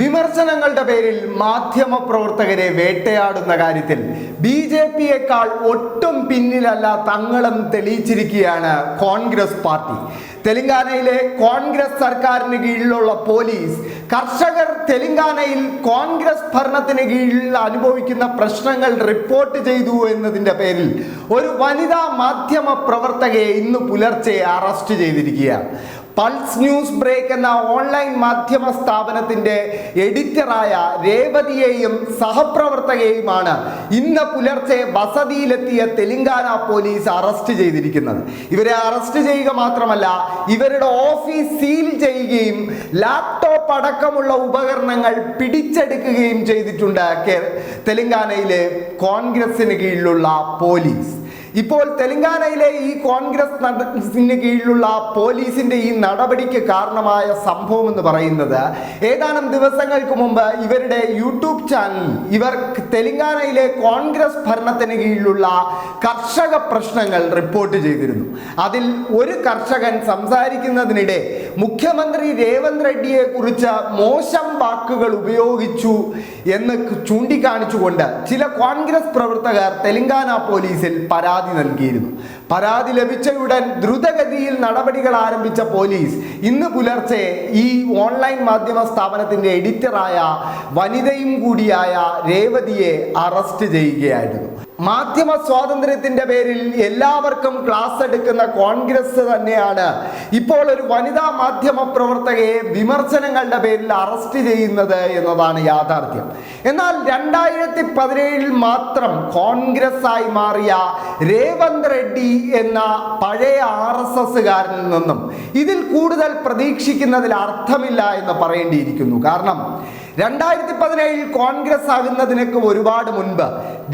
വിമർശനങ്ങളുടെ പേരിൽ മാധ്യമ പ്രവർത്തകരെ വേട്ടയാടുന്ന കാര്യത്തിൽ ബി ജെ പിയേക്കാൾ ഒട്ടും പിന്നിലല്ല തങ്ങളും തെളിയിച്ചിരിക്കുകയാണ് കോൺഗ്രസ് പാർട്ടി. തെലങ്കാനയിലെ കോൺഗ്രസ് സർക്കാരിന് കീഴിലുള്ള പോലീസ് കർഷകർ തെലങ്കാനയിൽ കോൺഗ്രസ് ഭരണത്തിന് കീഴിൽ അനുഭവിക്കുന്ന പ്രശ്നങ്ങൾ റിപ്പോർട്ട് ചെയ്തു എന്നതിന്റെ പേരിൽ ഒരു വനിതാ മാധ്യമ പ്രവർത്തകയെ ഇന്ന് പുലർച്ചെ അറസ്റ്റ് ചെയ്തിരിക്കുകയാണ്. പൾസ് ന്യൂസ് ബ്രേക്ക് എന്ന ഓൺലൈൻ മാധ്യമ സ്ഥാപനത്തിന്റെ എഡിറ്ററായ രേവതിയെയും സഹപ്രവർത്തകയെയുമാണ് ഇന്ന് പുലർച്ചെ വസതിയിലെത്തിയ തെലങ്കാന പോലീസ് അറസ്റ്റ് ചെയ്തിരിക്കുന്നത്. ഇവരെ അറസ്റ്റ് ചെയ്യുക മാത്രമല്ല ഇവരുടെ ഓഫീസ് സീൽ ചെയ്യുകയും ലാപ്ടോപ്പ് അടക്കമുള്ള ഉപകരണങ്ങൾ പിടിച്ചെടുക്കുകയും ചെയ്തിട്ടുണ്ട് തെലങ്കാനയിലെ കോൺഗ്രസിന് കീഴിലുള്ള പോലീസ്. ഇപ്പോൾ തെലങ്കാനയിലെ ഈ കോൺഗ്രസ് നടത്തിന് കീഴിലുള്ള പോലീസിന്റെ ഈ നടപടിക്ക് കാരണമായ സംഭവം എന്ന് പറയുന്നത് ഏതാനും ദിവസങ്ങൾക്ക് മുമ്പ് ഇവരുടെ യൂട്യൂബ് ചാനൽ ഇവർ തെലങ്കാനയിലെ കോൺഗ്രസ് ഭരണത്തിന് കീഴിലുള്ള കർഷക പ്രശ്നങ്ങൾ റിപ്പോർട്ട് ചെയ്തിരുന്നു. അതിൽ ഒരു കർഷകൻ സംസാരിക്കുന്നതിനിടെ മുഖ്യമന്ത്രി രേവന്ത് റെഡ്ഡിയെ കുറിച്ച് മോശം വാക്കുകൾ ഉപയോഗിച്ചു എന്ന് ചൂണ്ടിക്കാണിച്ചുകൊണ്ട് ചില കോൺഗ്രസ് പ്രവർത്തകർ തെലങ്കാന പോലീസിൽ പരാതി നൽകിയിരുന്നു. പരാതി ലഭിച്ചയുടൻ ദ്രുതഗതിയിൽ നടപടികൾ ആരംഭിച്ച പോലീസ് ഇന്ന് പുലർച്ചെ ഈ ഓൺലൈൻ മാധ്യമ സ്ഥാപനത്തിന്റെ എഡിറ്ററായ വനിതയും കൂടിയായ രേവതിയെ അറസ്റ്റ് ചെയ്യുകയായിരുന്നു. മാധ്യമ സ്വാതന്ത്ര്യത്തിന്റെ പേരിൽ എല്ലാവർക്കും ക്ലാസ് എടുക്കുന്ന കോൺഗ്രസ് തന്നെയാണ്. ഇപ്പോൾ ഒരു വനിതാ മാധ്യമ പ്രവർത്തകയെ വിമർശനങ്ങളുടെ പേരിൽ അറസ്റ്റ് ചെയ്യുന്നത് എന്നതാണ് യാഥാർത്ഥ്യം. എന്നാൽ രണ്ടായിരത്തി പതിനേഴിൽ മാത്രം കോൺഗ്രസ് ആയി മാറിയ രേവന്ത് റെഡ്ഡി എന്ന പഴയ ആർ എസ് എസ്സുകാരനിൽ നിന്നും ഇതിൽ കൂടുതൽ പ്രതീക്ഷിക്കുന്നതിൽ അർത്ഥമില്ല എന്ന് പറയേണ്ടിയിരിക്കുന്നു. കാരണം രണ്ടായിരത്തി പതിനേഴിൽ കോൺഗ്രസ് ആകുന്നതിനൊക്കെ ഒരുപാട് മുൻപ്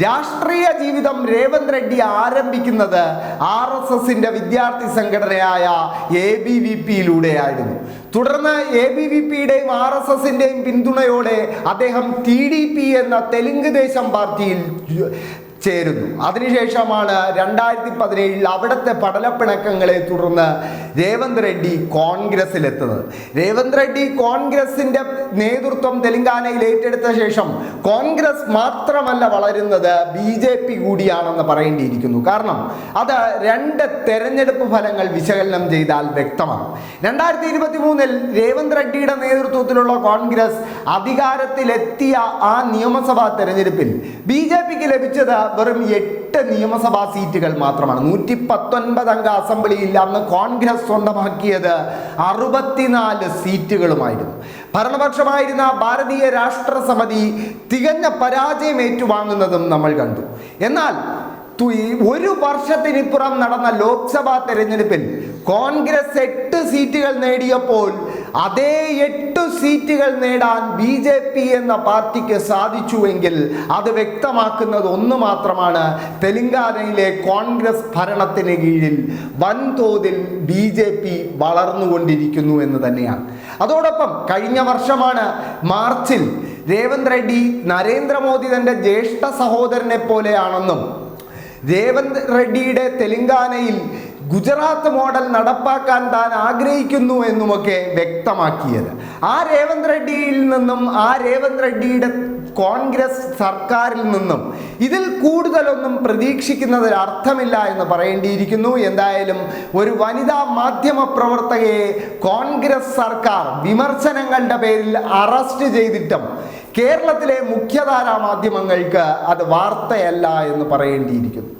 രാഷ്ട്രീയ ജീവിതം രേവന്ത് റെഡ്ഡി ആരംഭിക്കുന്നത് ആർ എസ് എസിന്റെ വിദ്യാർത്ഥി സംഘടനയായ എ ബി വി പിയിലൂടെയായിരുന്നു. തുടർന്ന് എ ബി വി പിയുടെയും ആർ എസ് എസിന്റെയും പിന്തുണയോടെ അദ്ദേഹം ടി ഡി പി എന്ന തെലുങ്ക് ദേശം പാർട്ടിയിൽ ചേരുന്നു. അതിനുശേഷമാണ് രണ്ടായിരത്തി പതിനേഴിൽ അവിടുത്തെ പടലപ്പിണക്കങ്ങളെ തുടർന്ന് രേവന്ത് റെഡ്ഡി കോൺഗ്രസിലെത്തുന്നത് രേവന്ത് റെഡ്ഡി കോൺഗ്രസിന്റെ നേതൃത്വം തെലങ്കാനയിൽ ഏറ്റെടുത്ത ശേഷം കോൺഗ്രസ് മാത്രമല്ല വളരുന്നത് ബി ജെ പി കൂടിയാണെന്ന് പറയേണ്ടിയിരിക്കുന്നു. കാരണം അത് രണ്ട് തെരഞ്ഞെടുപ്പ് ഫലങ്ങൾ വിശകലനം ചെയ്താൽ വ്യക്തമാണ്. രണ്ടായിരത്തി ഇരുപത്തി മൂന്നിൽ രേവന്ത് റെഡ്ഡിയുടെ നേതൃത്വത്തിലുള്ള കോൺഗ്രസ് അധികാരത്തിലെത്തിയ ആ നിയമസഭാ തെരഞ്ഞെടുപ്പിൽ ബി ജെ പിക്ക് ലഭിച്ചത് വെറും എട്ട് നിയമസഭാ സീറ്റുകൾ മാത്രമാണ്. നൂറ്റി പത്തൊൻപത് അംഗ അസംബ്ലിയിൽ അന്ന് കോൺഗ്രസ് സ്വന്തമാക്കിയത് അറുപത്തിനാല് സീറ്റുകളുമായിരുന്നു. ഭരണപക്ഷമായിരുന്ന ഭാരതീയ രാഷ്ട്ര സമിതി തികഞ്ഞ പരാജയം ഏറ്റുവാങ്ങുന്നതും നമ്മൾ കണ്ടു. എന്നാൽ ഒരു വർഷത്തിനിപ്പുറം നടന്ന ലോക്സഭാ തെരഞ്ഞെടുപ്പിൽ കോൺഗ്രസ് എട്ട് സീറ്റുകൾ നേടിയപ്പോൾ അതേ എട്ട് സീറ്റുകൾ നേടാൻ ബി ജെ പി എന്ന പാർട്ടിക്ക് സാധിച്ചുവെങ്കിൽ അത് വ്യക്തമാക്കുന്നത് ഒന്ന് മാത്രമാണ്. തെലങ്കാനയിലെ കോൺഗ്രസ് ഭരണത്തിന് കീഴിൽ വൻതോതിൽ ബി ജെ പി വളർന്നുകൊണ്ടിരിക്കുന്നു എന്ന് തന്നെയാണ്. അതോടൊപ്പം കഴിഞ്ഞ വർഷമാണ് മാർച്ചിൽ രേവന്ത് റെഡ്ഡി നരേന്ദ്രമോദി തന്റെ ജ്യേഷ്ഠ സഹോദരനെ പോലെയാണെന്നും രേവന്ത് റെഡ്ഡിയുടെ തെലങ്കാനയിൽ ഗുജറാത്ത് മോഡൽ നടപ്പാക്കാൻ താൻ ആഗ്രഹിക്കുന്നു എന്നുമൊക്കെ വ്യക്തമാക്കിയത്. ആ രേവന്ത് റെഡ്ഡിയിൽ നിന്നും ആ രേവന്ത് റെഡ്ഡിയുടെ കോൺഗ്രസ് സർക്കാരിൽ നിന്നും ഇതിൽ കൂടുതലൊന്നും പ്രതീക്ഷിക്കുന്നതിൽ അർത്ഥമില്ല എന്ന് പറയേണ്ടിയിരിക്കുന്നു. എന്തായാലും ഒരു വനിതാ മാധ്യമ പ്രവർത്തകയെ കോൺഗ്രസ് സർക്കാർ വിമർശനങ്ങളുടെ പേരിൽ അറസ്റ്റ് ചെയ്തിട്ടും കേരളത്തിലെ മുഖ്യധാരാ മാധ്യമങ്ങൾക്ക് അത് വാർത്തയല്ല എന്ന് പറയേണ്ടിയിരിക്കുന്നു.